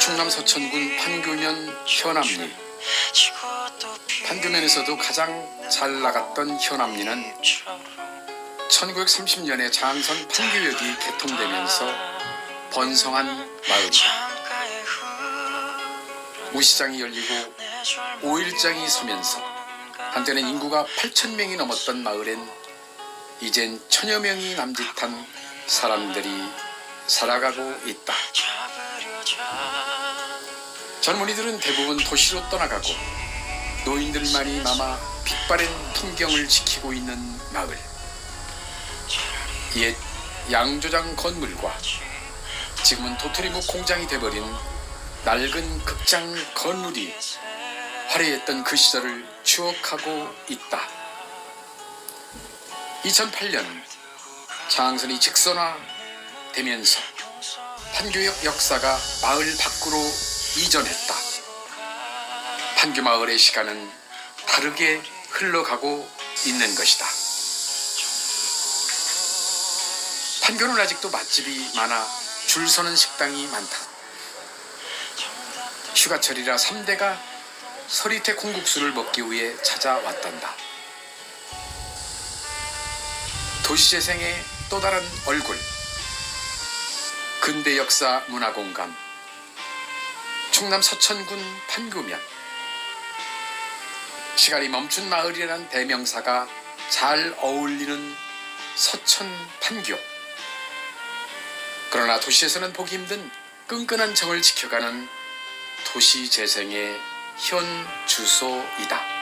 충남 서천군 판교면 현암리 판교면에서도 가장 잘 나갔던 현암리는 1930년에 장선 판교역이 개통되면서 번성한 마을이다. 무시장이 열리고 5일장이 서면서 한때는 인구가 8천 명이 넘었던 마을엔 이젠 천여 명이 남짓한 사람들이 살아가고 있다. 젊은이들은 대부분 도시로 떠나가고 노인들만이 남아 빛바랜 풍경을 지키고 있는 마을. 옛 양조장 건물과 지금은 도토리묵 공장이 돼버린 낡은 극장 건물이 화려했던 그 시절을 추억하고 있다. 2008년 장항선이 직선화 되면서 판교역 역사가 마을 밖으로 이전했다. 판교 마을의 시간은 다르게 흘러가고 있는 것이다. 판교는 아직도 맛집이 많아 줄 서는 식당이 많다. 휴가철이라 3대가 서리태 콩국수를 먹기 위해 찾아왔단다. 도시재생의 또 다른 얼굴. 근대 역사 문화공간. 충남 서천군 판교면. 시간이 멈춘 마을이라는 대명사가 잘 어울리는 서천 판교. 그러나 도시에서는 보기 힘든 끈끈한 정을 지켜가는 도시 재생의 현 주소이다.